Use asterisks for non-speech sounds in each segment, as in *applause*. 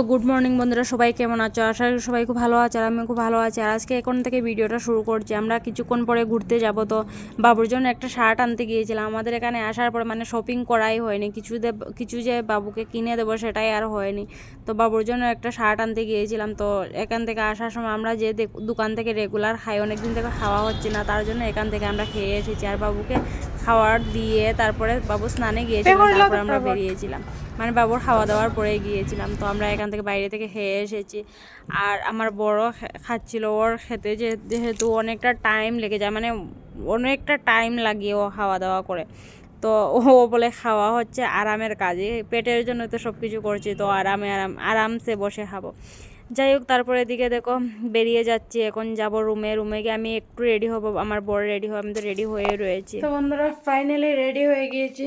তো good morning বন্ধুরা সবাই কেমন আছো? আশা করি সবাই খুব ভালো আছে আর আমি খুব ভালো আছি। আর আজকে এখন থেকে ভিডিওটা শুরু করছি। আমরা কিছুক্ষণ পরে ঘুরতে যাব। তো বাবুর জন্য একটা শার্ট আনতে গিয়েছিলাম। আমাদের এখানে আসার পর মানে শপিং করাই হয়নি। কিছু দে কিছু যে বাবুকে কিনে দেবো সেটাই আর হয়নি। তো বাবুর জন্য একটা শার্ট আনতে গিয়েছিলাম। তো এখান থেকে আসার সময় আমরা যে দোকান থেকে রেগুলার খাই অনেকদিন থেকে খাওয়া হচ্ছে না। তার জন্য এখান থেকে আমরা খেয়ে এসেছি। আর বাবুকে খাওয়ার দিয়ে তারপরে বাবু স্নানে গিয়েছিলাম তারপর আমরা বেরিয়েছিলাম। মানে বাবুর খাওয়া দাওয়ার পরে গিয়েছিলাম, তো আমরা এখান থেকে বাইরে থেকে খেয়ে এসেছি। আর আমার বড় খাচ্ছিল, ওর খেতে যেহেতু অনেকটা টাইম লেগে যায় মানে অনেকটা টাইম লাগে ও খাওয়া দাওয়া করে। তো ও বলে খাওয়া হচ্ছে আরামের কাজে, পেটের জন্য তো সব কিছু করছি, তো আরামে আরাম, আরামসে বসে খাব। যাই হোক, তারপরে এদিকে দেখো, বেরিয়ে যাচ্ছি, এখন যাব রুমে রুমে গিয়ে আমি একটু রেডি হব, আমার বড় রেডি হব আমি তো রেডি হয়ে রয়েছি। তো বন্ধুরা ফাইনালি রেডি হয়ে গিয়েছি।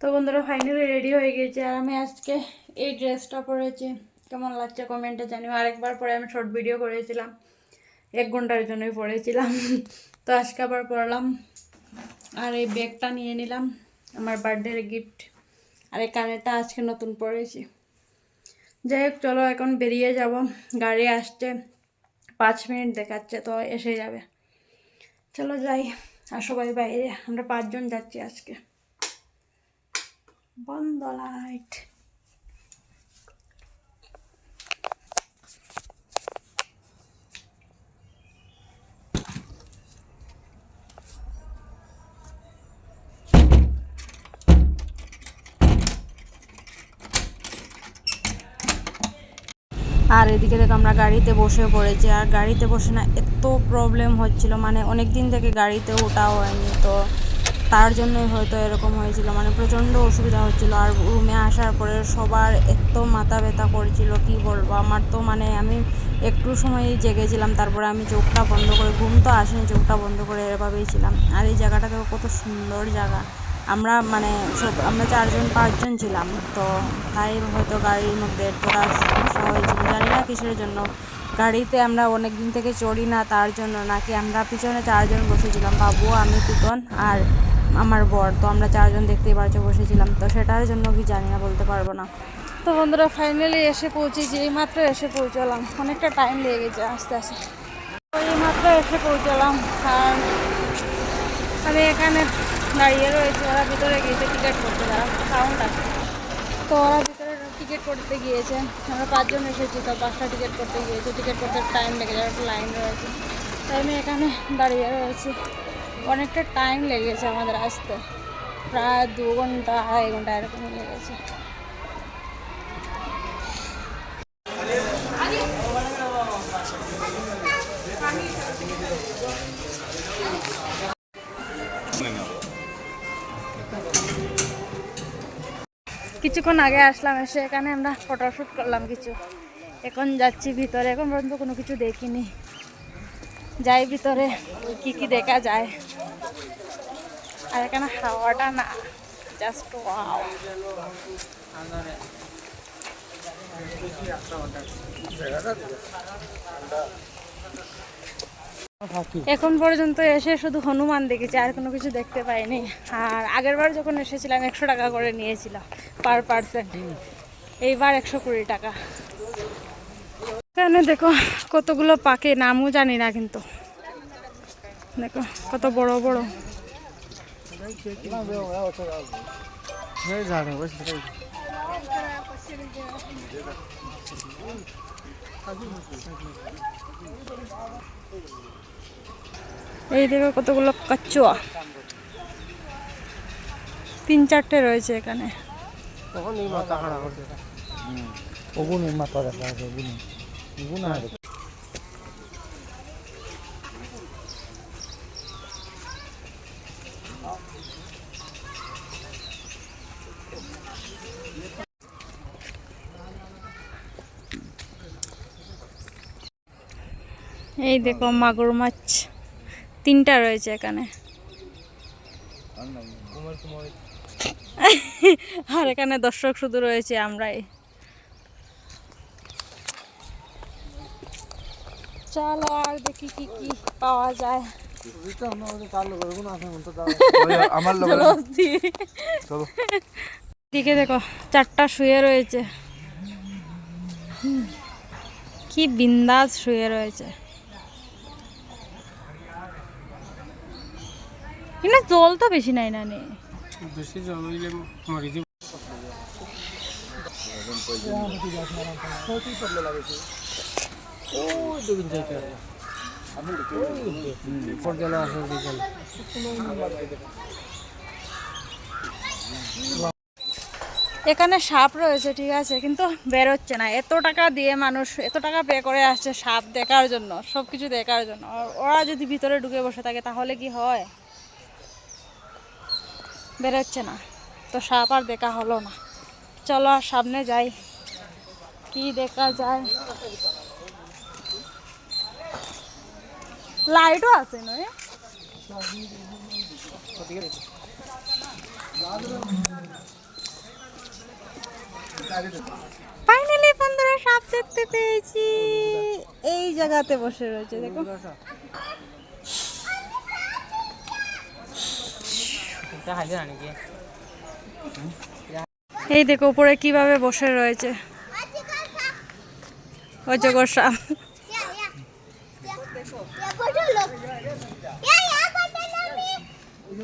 তো বন্ধুরা ফাইনালি রেডি হয়ে গিয়েছি আর আমি আজকে এই ড্রেসটা পরেছি। কেমন লাগছে কমেন্টে জানিও। আরেকবার পরে আমি শর্ট ভিডিও করেছিলাম। এক ঘণ্টার জন্যই পরেছিলাম। তো আজকে আবার পরলাম। আর এই ব্যাগটা নিয়ে নিলাম। আমার বার্থডের গিফট আর এই কানেরটা আজকে নতুন পরেছি। যাই হোক, চলো এখন বেরিয়ে যাব। গাড়ি আসছে। পাঁচ মিনিট দেখাচ্ছে, তো এসে যাবে। চলো যাই। আর সবাই বাইরে। আমরা পাঁচজন যাচ্ছি আজকে। বন্ধ লাইট আর এদিকে দেখো আমরা গাড়িতে বসে পড়েছি। আর গাড়িতে বসে না এত প্রবলেম হচ্ছিল। মানে অনেক দিন থেকে গাড়িতে ওঠা হয়নি। তো তার জন্যই হয়তো এরকম হয়েছিল মানে প্রচণ্ড অসুবিধা হচ্ছিল। আর রুমে আসার পরে সবার এত মাথা ব্যথা করছিল, কি বলব? আমার তো মানে আমি একটু সময় জেগেছিলাম, তারপরে আমি চোখটা বন্ধ করে, ঘুম তো আসেনি, চোখটা বন্ধ করে এভাবেই ছিলাম। আর এই জায়গাটা দেখো কত সুন্দর জায়গা। আমরা মানে সব আমরা চারজন, পাঁচজন ছিলাম, তো তাই হয়তো গাড়ির মধ্যে এতটা সমস্যা হয়েছিল। জানি না কিসের জন্য। গাড়িতে আমরা অনেক দিন থেকে চড়ি না, তার জন্য। নাকি আমরা পিছনে চারজন বসেছিলাম, বাবু, আমি, তিতন আর আমার বর, তো আমরা চারজন দেখতেই পারছ, বসেছিলাম। তো সেটার জন্য কি জানি না, বলতে পারব না। তো বন্ধুরা ফাইনালি এসে পৌঁছেছি, এই মাত্র এসে পৌঁছালাম। অনেকটা টাইম লেগে গেছে আস্তে আস্তে। এই মাত্র এসে পৌঁছালাম, আর আমি এখানে দাঁড়িয়ে রয়েছে। ওরা ভিতরে গিয়েছে টিকিট করতে তারা সাউন্ড আছে। তো ওরা ভিতরে টিকিট করতে গিয়েছে। আমরা পাঁচজন এসেছি, তো পাঁচটা টিকিট করতে গিয়েছে। টিকিট করতে টাইম লেগে যাবে একটা লাইন রয়েছে। তাই আমি এখানে দাঁড়িয়ে রয়েছি। অনেকটা টাইম লেগেছে আমাদের আসতে। প্রায় দু ঘণ্টা, আড়াই ঘণ্টা এরকম লেগেছে। কিছুক্ষণ আগে আসলাম, এসে এখানে আমরা ফটোশ্যুট করলাম কিছু। এখন যাচ্ছি ভিতরে, এখন পর্যন্ত কোনো কিছু দেখিনি। যাই ভিতরে, কি কি দেখা যায়। আর এখানে হাওয়াটা না জাস্ট এখন পর্যন্ত এসে শুধু হনুমান দেখেছি, আর কোনো কিছু দেখতে পাইনি। আর আগেরবার যখন এসেছিলাম, একশো টাকা করে নিয়েছিলাম পার পার্সেন্ট এইবার একশো কুড়ি টাকা। এখানে দেখো, কতগুলো পাখি, নামও জানি না কিন্তু। দেখো, কত বড় বড়। এই দেখো, কতগুলো কাচুয়া তিন চারটে রয়েছে এখানে। দেখা ওগুনা এই দেখো মাগুর মাছ। তিনটা রয়েছে এখানে। আর এখানে দর্শক শুধু রয়েছে আমরাই। চলো আর দেখি কি কি পাওয়া যায়। আমার জলদি। চলো। দিকে দেখো চারটা শুয়ে রয়েছে। কি বিন্দাস শুয়ে রয়েছে। কিন্তু জল তো বেশি নাই না নে? বেশি জল হইলে মরি যাব। এখানে সাপ রয়েছে, ঠিক আছে, কিন্তু বেরোচ্ছে না। এত টাকা দিয়ে মানুষ, এত টাকা পে করে আসছে সাপ দেখার জন্য সব কিছু দেখার জন্য। ওরা যদি ভিতরে ঢুকে বসে থাকে, তাহলে কি হয়? বেরোচ্ছে না। তো সাপ আর দেখা হলো না। চলো সামনে যাই। কি দেখা যায়? লাইটও আছে নয় ফাইনালি বন্ধুরা সাপ দেখতে পেয়েছি। এই জায়গাতে বসে রয়েছে দেখো। এই দেখো উপরে কীভাবে বসে রয়েছে। ওই গো সাপ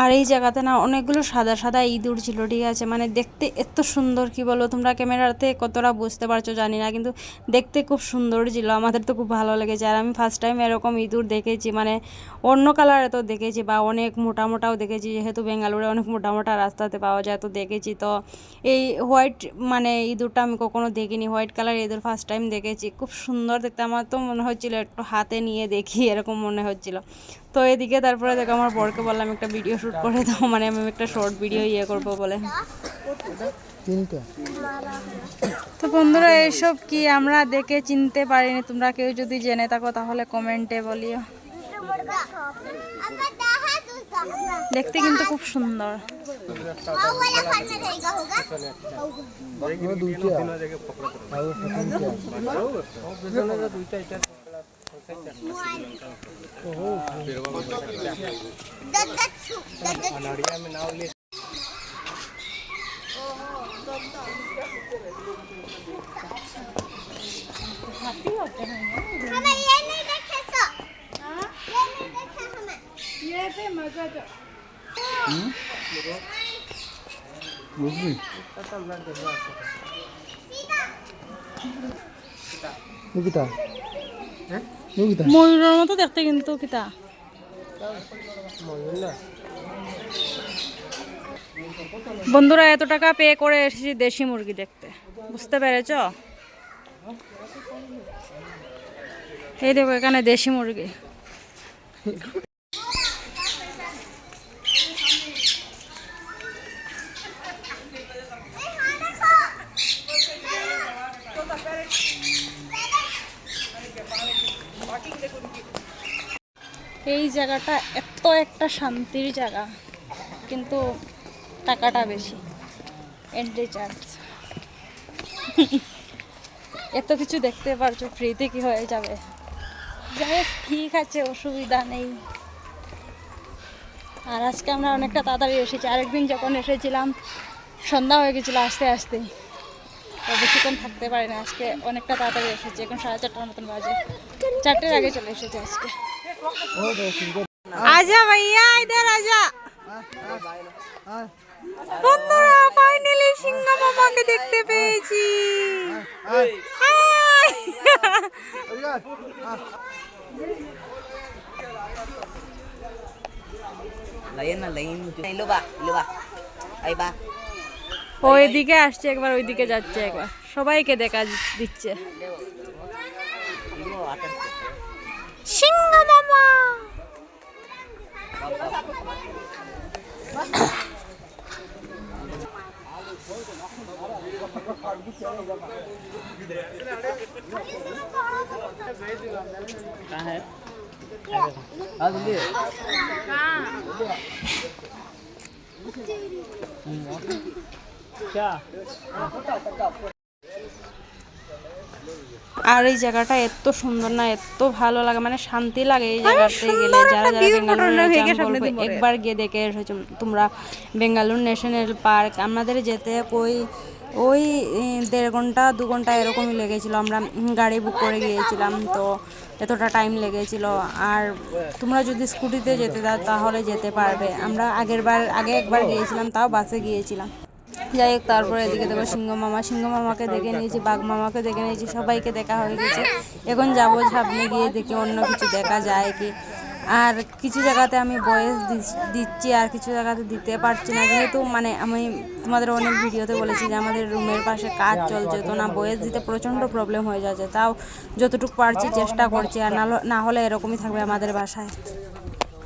আর এই জায়গাতে না অনেকগুলো সাদা সাদা ইঁদুর ছিল, ঠিক আছে? মানে দেখতে এত সুন্দর, কি বলো তোমরা ক্যামেরাতে কতটা বুঝতে পারছ জানি না, কিন্তু দেখতে খুব সুন্দর ছিল। আমাদের তো খুব ভালো লেগেছে। আর আমি ফার্স্ট টাইম এরকম ইঁদুর দেখেছি মানে অন্য কালারে তো দেখেছি বা অনেক মোটা মোটাও দেখেছি। যেহেতু বেঙ্গালুরে অনেক মোটা মোটা রাস্তাতে পাওয়া যায়, তো দেখেছি। তো এই হোয়াইট মানে ইঁদুরটা আমি কখনো দেখিনি। হোয়াইট কালার ইঁদুর ফার্স্ট টাইম দেখেছি। খুব সুন্দর দেখতে। আমার তো মনে হচ্ছিল একটু হাতে নিয়ে দেখি, এরকম মনে হচ্ছিল। তো এদিকে তারপরে দেখো আমার বরকে বললাম একটা ভিডিও শুট করে দাও মানে আমি একটা শর্ট ভিডিও ইয়ে করব বলে। তো বন্ধুরা এইসব কি আমরা দেখে চিনতে পারিনি? তোমরা কেউ যদি জেনে থাকো তাহলে কমেন্টে বলিও। দেখতে কিন্তু খুব সুন্দর। দুইটা। अनाड़िया में नाव ले हमें ये नहीं देखे सो ये नहीं देखे हमें ये पे मज़ा तो मुझे पता लग गया सीधा सीधा निकिता हैं? ময়ূরের মতো দেখতে কিন্তু কিতা। বন্ধুরা, এত টাকা পে করে এসেছি দেশি মুরগি দেখতে। বুঝতে পেরেছ? এই দেখো, এখানে দেশি মুরগি। এই জায়গাটা এত একটা শান্তির জায়গা, কিন্তু টাকাটা বেশি এন্ট্রি চার্জ *laughs* এত কিছু দেখতে পারছ ফ্রিতে কি হয়ে যাবে? যাই ঠিক আছে, অসুবিধা নেই। আর আজকে আমরা অনেকটা তাড়াতাড়ি এসেছি। আরেকদিন যখন এসেছিলাম, সন্ধ্যা হয়ে গেছিল আস্তে আস্তে। বেশিক্ষণ থাকতে পারি না আজকে, অনেকটা তাড়াতাড়ি এসেছি, এখন সাড়ে চারটার মতন বাজে। চারটের আগে চলে এসেছে আজকে। আজা ভাইয়া ইধার আজা বন্ধুরা ফাইনালি সিংহ মামাকে দেখতে পেয়েছি hi! Layan na, layan mo. Ilo ba? Ilo ba? ও এদিকে আসছে একবার ওইদিকে যাচ্ছে একবার সবাইকে দেখা দিচ্ছে. 싱어마마. 아 근데 자. আর এই জায়গাটা এত সুন্দর না এত ভালো লাগে মানে শান্তি লাগে এই জায়গাতে গেলে। যারা যারা একবার গিয়ে দেখে এসেছ তোমরা বেঙ্গালুরু ন্যাশনাল পার্ক আমাদের যেতে ওই ওই দেড় ঘণ্টা দু ঘণ্টা এরকমই লেগেছিল। আমরা গাড়ি বুক করে গিয়েছিলাম তো এতটা টাইম লেগেছিল। আর তোমরা যদি স্কুটিতে যেতে দাও তাহলে যেতে পারবে। আমরা আগের বার আগে একবার গিয়েছিলাম তাও বাসে গিয়েছিলাম। যাই হোক, তারপরে এদিকে দেখো সিংহ মামা। সিংহ মামাকে দেখে নিয়েছি, বাঘ মামাকে দেখে নিয়েছি, সবাইকে দেখা হয়ে গেছে। এখন যাব সামনে গিয়ে দেখি অন্য কিছু দেখা যায় কি। আর কিছু জায়গাতে আমি বয়েস দিচ্ছি, আর কিছু জায়গাতে দিতে পারছি না। যেহেতু মানে আমি তোমাদের অনেক ভিডিওতে বলেছি যে আমাদের রুমের পাশে কাজ চলছে, তো না বয়েস দিতে প্রচণ্ড প্রবলেম হয়ে যাচ্ছে। তাও যতটুকু পারছি চেষ্টা করছি, আর না হলে- না হলে এরকমই থাকবে আমাদের বাসায়।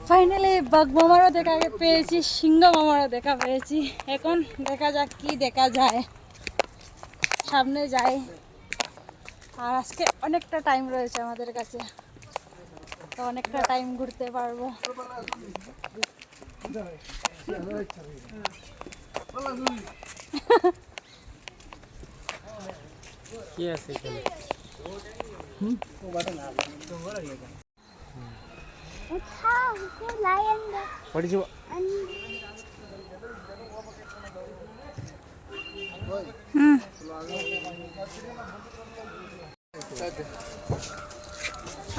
ফাইনালি বাঘ মামারও দেখা পেয়েছি সিংহ মামারও দেখা পেয়েছি। এখন দেখা যাক কি দেখা যায়। সামনে যাই। আর আজকে অনেকটা টাইম রয়েছে আমাদের কাছে। তো অনেকটা টাইম ঘুরতে পারব। *laughs* কি আছে What did you?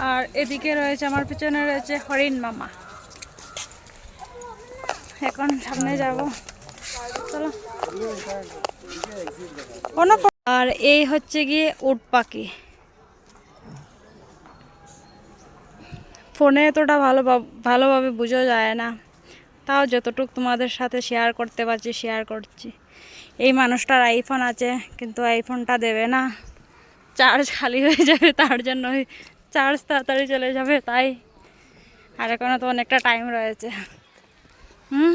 আর এদিকে রয়েছে, আমার পিছনে রয়েছে হরিণ মামা। এখন সামনে যাব। চলো। আর এই হচ্ছে গিয়ে উট পাখি। ফোনে এতটা ভালো ভালোভাবে বোঝা যায় না। তাও যতটুকু তোমাদের সাথে শেয়ার করতে পারছি শেয়ার করছি। এই মানুষটার আইফোন আছে, কিন্তু আইফোনটা দেবে না। চার্জ খালি হয়ে যাবে, তার জন্য চার্জ তাড়াতাড়ি চলে যাবে, তাই। আর এখনও তো অনেকটা টাইম রয়েছে। হুম?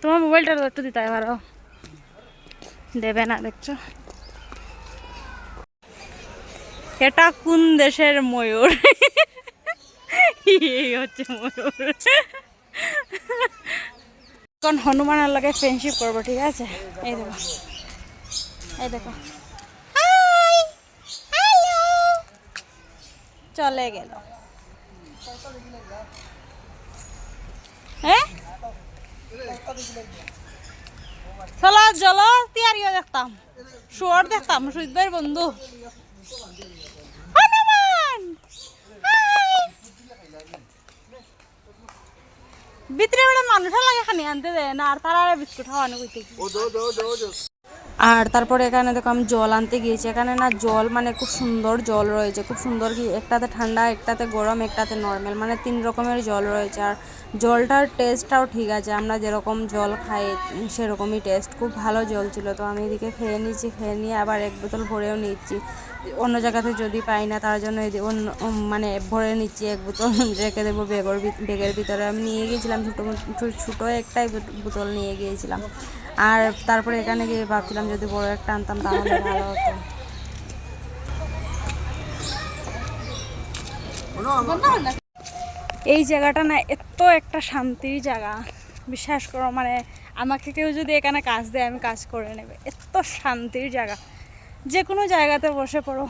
তোমার মোবাইলটা একটু দিতে পারো। দেবে না, দেখছ? এটা কোন দেশের ময়ূর? এখন হনুমানের লাগে ফ্রেন্ডশিপ করব, ঠিক আছে? এই দেখো। এই দেখো। চলে গেল। হ্যাঁ? চলো চলো তিয়ারিও দেখতাম। শুয়ার দেখতাম ভাইয়ের বন্ধু হনুমান হাই। ভিতরে বেড়ে মানুষের লাগে খানি আনতে দেয় না আর তারা বিস্কুট খাওয়ানো করতে আর তারপরে এখানে দেখো আমি জল আনতে গিয়েছি। এখানে না জল মানে খুব সুন্দর জল রয়েছে খুব সুন্দর কি একটাতে ঠান্ডা একটাতে গরম একটাতে নর্মাল মানে তিন রকমের জল রয়েছে। আর জলটার টেস্টটাও ঠিক আছে আমরা যেরকম জল খাই সেরকমই টেস্ট খুব ভালো জল ছিল তো আমি এদিকে খেয়ে নিচ্ছি খেয়ে নিয়ে আবার এক বোতল ভরেও নিচ্ছি। অন্য জায়গাতে যদি পাই না, তার জন্য অন্য মানে ভরে নিচ্ছি এক বোতল, *laughs* রেখে দেবো ব্যাগের বেগের ভিতরে। আমি নিয়ে গিয়েছিলাম ছোটো- ছোটো একটাই বোতল নিয়ে গিয়েছিলাম। আর তারপরে এখানে গিয়ে ভাবছিলাম যদি বড় একটা আনতাম তাহলে ভালো হতো। এই জায়গাটা না এত একটা শান্তির জায়গা। বিশ্বাস করো মানে আমাকে কেউ যদি এখানে কাজ দেয়, আমি কাজ করে নেবে। এত শান্তির জায়গা। যে কোনো জায়গাতে বসে পড়ো।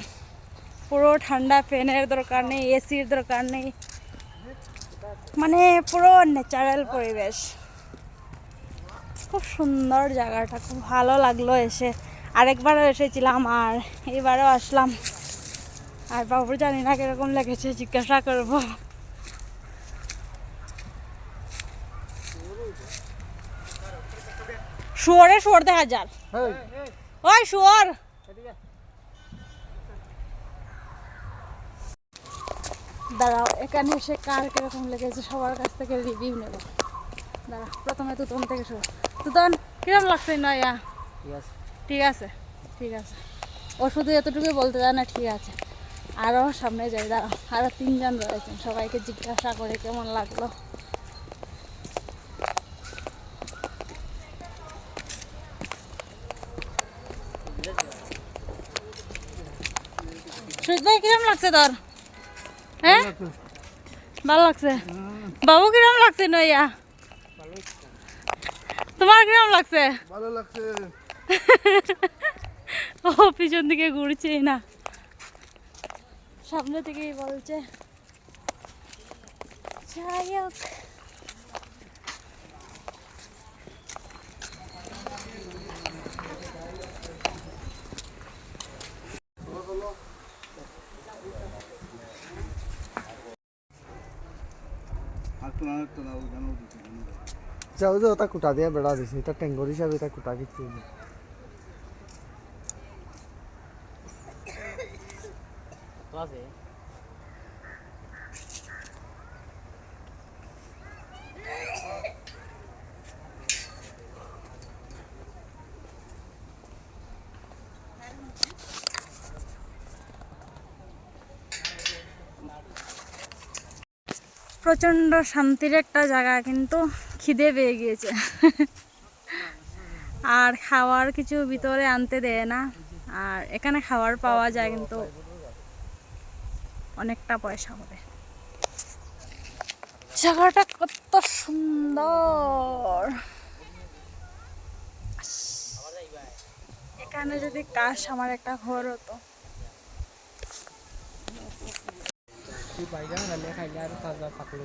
পুরো ঠান্ডা ফ্যানের দরকার নেই এসির দরকার নেই। মানে পুরো ন্যাচারাল পরিবেশ। খুব সুন্দর জায়গাটা খুব ভালো লাগল এসে। আরেকবারও এসেছিলাম আর এবারও আসলাম। আর বাবুর জানি না কীরকম লেগেছে জিজ্ঞাসা করব। শুয়ারে শুয়ার দেখা যার ওই শুয়ার! দাঁড়াও এখানে এসে কার কীরকম লেগেছে সবার কাছ থেকে রিভিউ নেব। দাঁড়া প্রথমে তুতন থেকে শুরু। তুতন কীরকম লাগছে নয়া? ঠিক আছে। ঠিক আছে ও শুধু এতটুকুই বলতে যায় না ঠিক আছে। আরও সামনে যাই দাঁড়াও। আরও তিনজন রয়েছেন সবাইকে জিজ্ঞাসা করে কেমন লাগল। কিরম লাগছে তোর? হ্যাঁ? ভালো লাগছে? বাবু কিরম লাগছে নইয়া? তোমার কিরম লাগছে? ভালো লাগছে। *laughs* ও পিছন দিকে ঘুরছেই না। সামনে থেকেই বলছে যাই হোক। যাও যে ওটা কুটা দিয়ে বেড়া দিছে এটা টেঙ্গর হিসাবে এটা কুটা কিছু না প্রচণ্ড শান্তির একটা জায়গা, কিন্তু খিদে পেয়ে গিয়েছে। আর খাওয়ার কিছু ভিতরে আনতে দেয় না। আর এখানে খাবার পাওয়া যায়, কিন্তু অনেকটা পয়সা হবে। জায়গাটা কত সুন্দর। এখানে যদি কাশ আমার একটা ঘর হতো। তুই বাইরে রান্না খাইলে আর তাজা পাকড়ে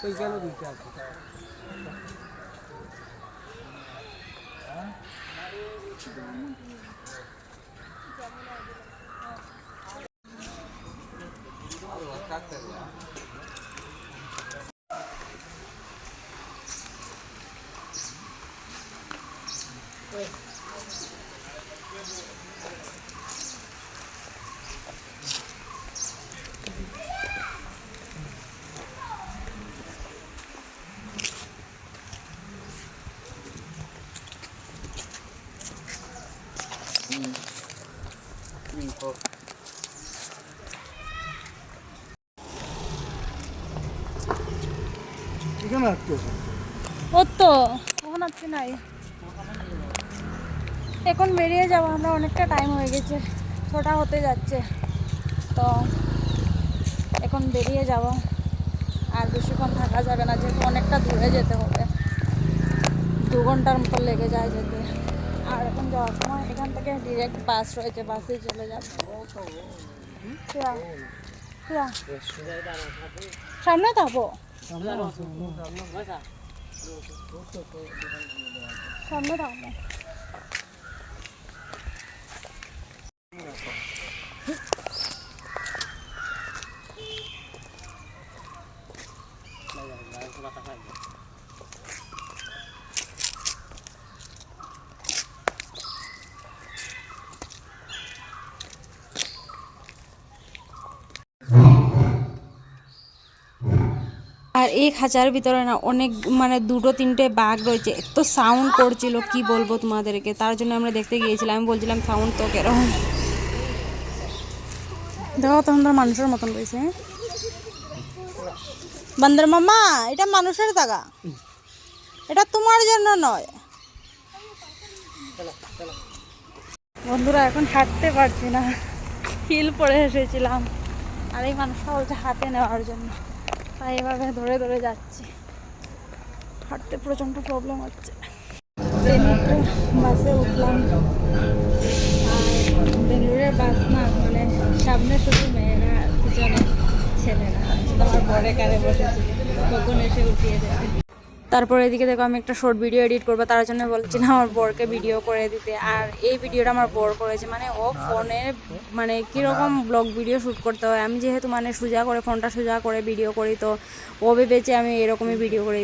তুই গেল দুইটা আছে এখানে আসতে ও তো কখন আজকে নাই। এখন বেরিয়ে যাব আমরা অনেকটা টাইম হয়ে গেছে ছটা হতে যাচ্ছে। তো এখন বেরিয়ে যাব। আর বেশিক্ষণ থাকা যাবে না যেহেতু অনেকটা দূরে যেতে হবে। দু ঘণ্টার মতো লেগে যায় যেতে। আর এখন যাওয়ার সময় এখান থেকে ডিরেক্ট বাস রয়েছে বাসে চলে যাব। সামনে কিরা? সামনে থাকব সামনে থাকব আর এই খাঁচার ভিতরে না অনেক মানে দুটো তিনটে বাঘ রয়েছে। এত সাউন্ড করছিল, কি বলব তোমাদেরকে? তার জন্য আমরা দেখতে গিয়েছিলাম, আমি বলছিলাম সাউন্ড তো কেরকম দেখো তখন তো মানুষের মতন রয়েছে? বান্দর মামা, এটা মানুষের জায়গা এটা তোমার জন্য নয়। বন্ধুরা, এখন হাঁটতে পারছি না। হিল পরে এসেছিলাম। আর এই মানুষটা বলছে হাতে নেওয়ার জন্য। তাই এভাবে ধরে ধরে যাচ্ছি। হাঁটতে প্রচণ্ড প্রবলেম হচ্ছে। বাসে উঠলাম। আর বাস না মানে সামনে শুধু মেয়েরা পিছনে ছেলেরা। আমার বড়ে কারে বসেছি? কখন এসে উঠিয়ে দেবে? তারপরে এদিকে দেখো আমি একটা শর্ট ভিডিও এডিট করব, তার জন্য বলছিলাম আমার বরকে ভিডিও করে দিতে। আর এই ভিডিওটা আমার বর করেছে মানে ও ফোনে মানে কীরকম ব্লগ ভিডিও শ্যুট করতে হয়, আমি যেহেতু মানে সোজা করে, ফোনটা সোজা করে ভিডিও করি তো, ও ভেবেছে আমি এরকমই ভিডিও করি,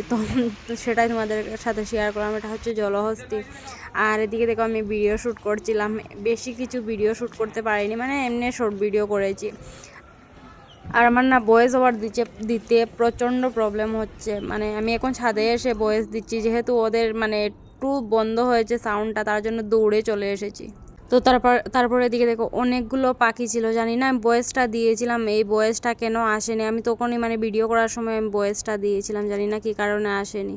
তো সেটাই তোমাদের সাথে শেয়ার করলাম, এটা হচ্ছে জলহস্তি। আর এদিকে দেখো আমি ভিডিও শ্যুট করছিলাম, বেশি কিছু ভিডিও শ্যুট করতে পারিনি মানে এমনি শর্ট ভিডিও করেছি। আর আমার না বয়েস ওভার দিচ্ছে দিতে প্রচণ্ড প্রবলেম হচ্ছে। মানে আমি এখন ছাদে এসে বয়েস দিচ্ছি, যেহেতু ওদের মানে একটু বন্ধ হয়েছে সাউন্ডটা তার জন্য দৌড়ে চলে এসেছি। তো তারপর তারপরে এদিকে দেখো, অনেকগুলো পাখি ছিল, জানি না আমি বয়েসটা দিয়েছিলাম, এই বয়েসটা কেন আসেনি? আমি তখনই মানে ভিডিও করার সময় আমি বয়েসটা দিয়েছিলাম, জানি না কী কারণে আসেনি।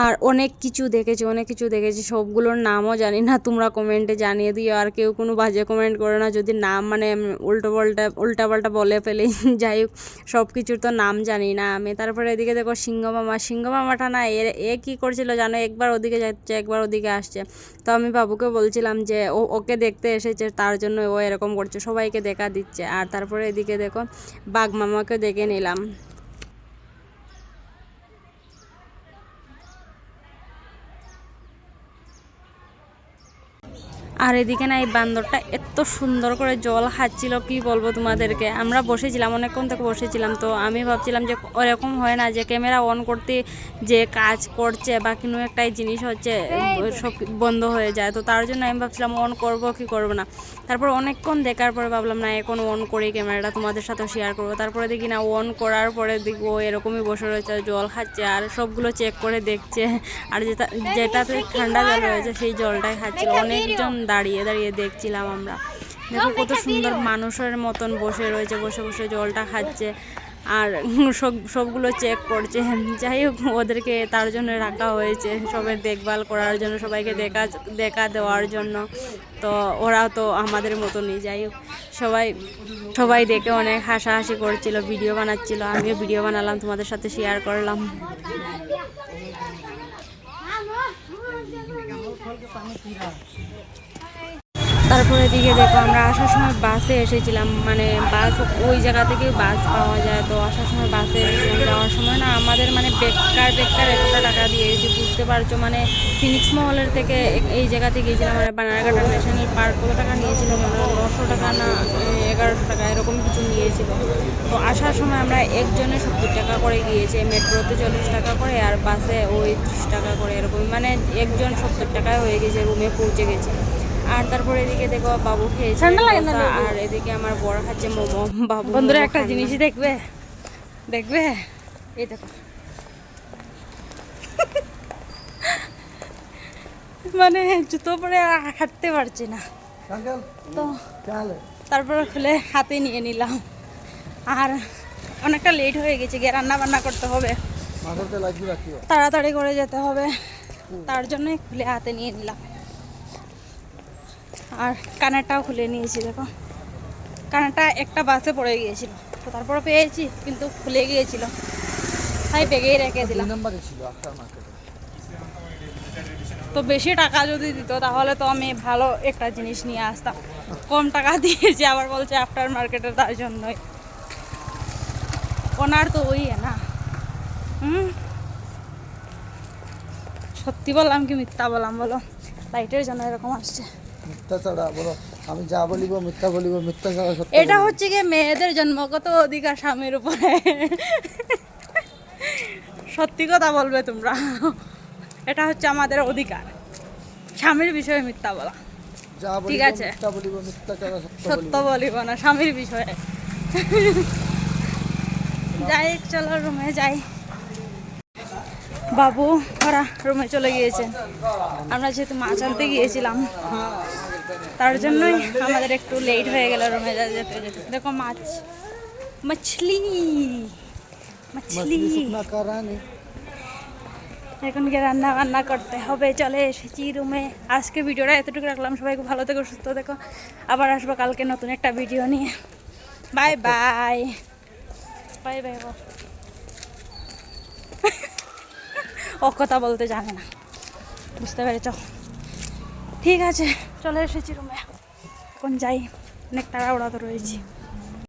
আর অনেক কিছু দেখেছি, অনেক কিছু দেখেছি। সবগুলোর নামও জানি না, তোমরা কমেন্টে জানিয়ে দিও। আর কেউ কোনো বাজে কমেন্ট করো না, যদি নাম মানে উল্টো পাল্টা, উল্টা পাল্টা বলে ফেলি, *laughs* যাই হোক সব কিছুর তো নাম জানি না আমি। তারপরে এদিকে দেখো সিংহ মামা সিংহ মামাটা না এ এ কী করছিল জানো? একবার ওদিকে যাচ্ছে, একবার ওদিকে আসছে। তো আমি বাবুকে বলছিলাম যে, ও, ওকে দেখতে এসেছে, তার জন্য ও এরকম করছে, সবাইকে দেখা দিচ্ছে। আর তারপরে এদিকে দেখো বাঘ মামাকে দেখে নিলাম। আর এদিকে না এই বান্দরটা এত সুন্দর করে জল খাচ্ছিল কি বলব তোমাদেরকে? আমরা বসেছিলাম অনেকক্ষণ থেকে বসেছিলাম তো আমি ভাবছিলাম যে ওরকম হয় না যে ক্যামেরা অন করতে যে কাজ করছে বা কোনো একটাই জিনিস হচ্ছে সব বন্ধ হয়ে যায়। তো তার জন্য আমি ভাবছিলাম অন করব কি করব না। তারপর অনেকক্ষণ দেখার পরে ভাবলাম না এখন অন করি ক্যামেরাটা তোমাদের সাথে শেয়ার করব। তারপরে দেখি না অন করার পরে দেখব এরকমই বসে রয়েছে জল খাচ্ছে আর সবগুলো চেক করে দেখছে। আর যেটা যেটাতে ঠান্ডা জল রয়েছে সেই জলটাই খাচ্ছিল। অনেকজন দাঁড়িয়ে দাঁড়িয়ে দেখছিলাম আমরা দেখো কত সুন্দর মানুষের মতন বসে রয়েছে বসে বসে জলটা খাচ্ছে আর সব সবগুলো চেক করছে যাই হোক ওদেরকে তার জন্য রাখা হয়েছে সবের দেখভাল করার জন্য সবাইকে দেখা দেখা দেওয়ার জন্য তো ওরাও তো আমাদের মতনই যাই হোক সবাই সবাই দেখে অনেক হাসাহাসি করছিল ভিডিও বানাচ্ছিল আমিও ভিডিও বানালাম তোমাদের সাথে শেয়ার করলাম তারপরে দিকে দেখো আমরা আসার সময় বাসে এসেছিলাম মানে বাস ওই জায়গা থেকে বাস পাওয়া যায়। তো আসার সময় বাসে এসেছিলাম, যাওয়ার সময় না আমাদের মানে বেকার বেকার এতটা টাকা দিয়ে গেছি, বুঝতে পারছ? মানে ফিনিক্স মহলের থেকে এই জায়গাতে গিয়েছিলাম মানে বানারঘাটা ন্যাশনাল পার্ক, কত টাকা নিয়েছিল? মানে নশো টাকা না এগারোশো টাকা, এরকম কিছু নিয়েছিল। তো আসার সময় আমরা একজনে সত্তর টাকা করে গিয়েছি, মেট্রোতে চল্লিশ টাকা করে আর বাসে ওই ত্রিশ টাকা করে, এরকম। মানে একজন সত্তর টাকায় হয়ে গেছে, রুমে পৌঁছে গেছে। আর তারপরে এদিকে দেখো বাবু খেয়েছে ঠান্ডা লাগে না আর এদিকে আমার বড় খাচ্ছে মোমো। বাবু বন্ধুরা একটা জিনিসই দেখবে। দেখবে? এই দেখো। মানে জুতো পরে হাঁটতে পারছি না। তো তারপরে খুলে হাতে নিয়ে নিলাম। আর অনেকটা লেট হয়ে গেছে গিয়ে রান্না বান্না করতে হবে। তাড়াতাড়ি করে যেতে হবে। তার জন্যই খুলে হাতে নিয়ে নিলাম। আর কানেরটাও খুলে নিয়েছি দেখো। কানেরটা একটা বাসে পড়ে গিয়েছিল। তো তারপরে পেয়েছি কিন্তু খুলে গিয়েছিল। তাই বেগেই রেখে দিলাম। তো বেশি টাকা যদি দিত তাহলে তো আমি ভালো একটা জিনিস নিয়ে আসতাম। কম টাকা দিয়েছি আবার বলছে আফটার মার্কেটে তার জন্যই। ওনার তো ওই না। হুম? সত্যি বললাম কি মিথ্যা বললাম বলো? লাইটের জন্য এরকম আসছে। মিথ্যা ছাড়া বলো আমি যা বলিব মিথ্যা বলিব মিথ্যা ছাড়া সত্য এটা হচ্ছে গিয়ে মেয়েদের জন্মগত অধিকার স্বামীর উপরে। সত্যি কথা বলবে তোমরা। এটা হচ্ছে আমাদের অধিকার। স্বামীর বিষয়ে মিথ্যা বলা। ঠিক আছে। সত্য বলিব না। স্বামীর বিষয়ে। যাই চলো রুমে যাই। বাবু ওরা রুমে চলে গিয়েছেন আমরা যেহেতু মাছ আনতে গিয়েছিলাম, তার জন্যই আমাদের একটু লেট হয়ে গেল রুমে যেতে যেতে। দেখো মাছ। মাছলি। মাছলি। এখন গিয়ে রান্না বান্না করতে হবে। চলে এসেছি রুমে। আজকে ভিডিওটা এতটুকু রাখলাম। সবাইকে ভালো থেকো, সুস্থ দেখো আবার আসব কালকে নতুন একটা ভিডিও নিয়ে। বাই বাই বাই বাই ও কথা বলতে জানে না। বুঝতে পেরেছ? ঠিক আছে, চলে এসেছি রুমে। এখন যাই, অনেক তাড়াহুড়া তো রয়েছি।